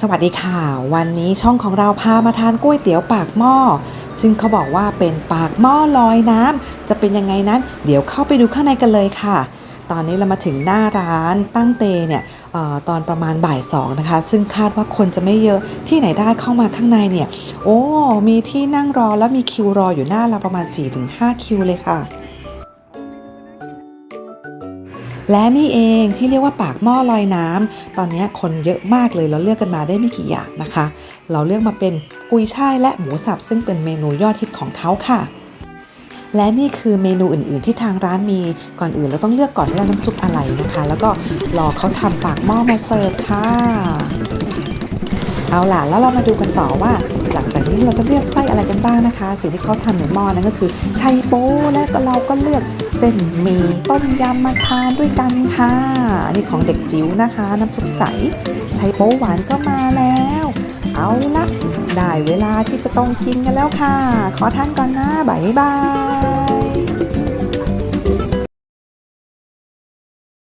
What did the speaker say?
สวัสดีค่ะ วันนี้ช่องของเราพามาทานก๋วยเตี๋ยวปากหม้อ ซึ่งเขาบอกว่าเป็นปากหม้อลอยน้ำจะเป็นยังไงนั้น เดี๋ยวเข้าไปดูข้างในกันเลยค่ะ ตอนนี้เรามาถึงหน้าร้านตั้งเตเนี่ยออตอนประมาณบ่ายสองนะคะ ซึ่งคาดว่าคนจะไม่เยอะที่ไหนได้เข้ามาข้างในเนี่ย โอ้ มีที่นั่งรอแล้วมีคิวรออยู่หน้าเราประมาณ 4-5 คิวเลยค่ะ และนี่เองที่เรียกว่าปากหม้อลอยน้ำตอนนี้คนเยอะมากเลยเราเลือกกันมาได้ไม่กี่อย่างนะคะ เราเลือกมาเป็นกุยช่ายและหมูสับซึ่งเป็นเมนูยอดฮิตของเขาค่ะ และนี่คือเมนูอื่น ๆ ที่ทางร้านมีก่อนอื่นเราต้องเลือกก่อนว่าน้ำซุปอะไรนะคะ แล้วก็รอเขาทำปากหม้อมาเสิร์ฟค่ะ เอาล่ะ แล้วเรามาดูกันต่อว่า หลังจากนี้เราจะเลือกไส้อะไรกันบ้างนะคะ สิ่งที่เขาทำในหม้อนั้นก็คือชัยโป๊และก็เราก็เลือกเส้นหมี่ต้มยำมาทานด้วยกันค่ะอันนี้ของเด็กจิ๋วนะคะ น้ำซุปใสชัยโป๊หวานก็มาแล้ว เอาละได้เวลาที่จะต้องกินกันแล้วค่ะ ขอทานก่อนนะบ๊ายบาย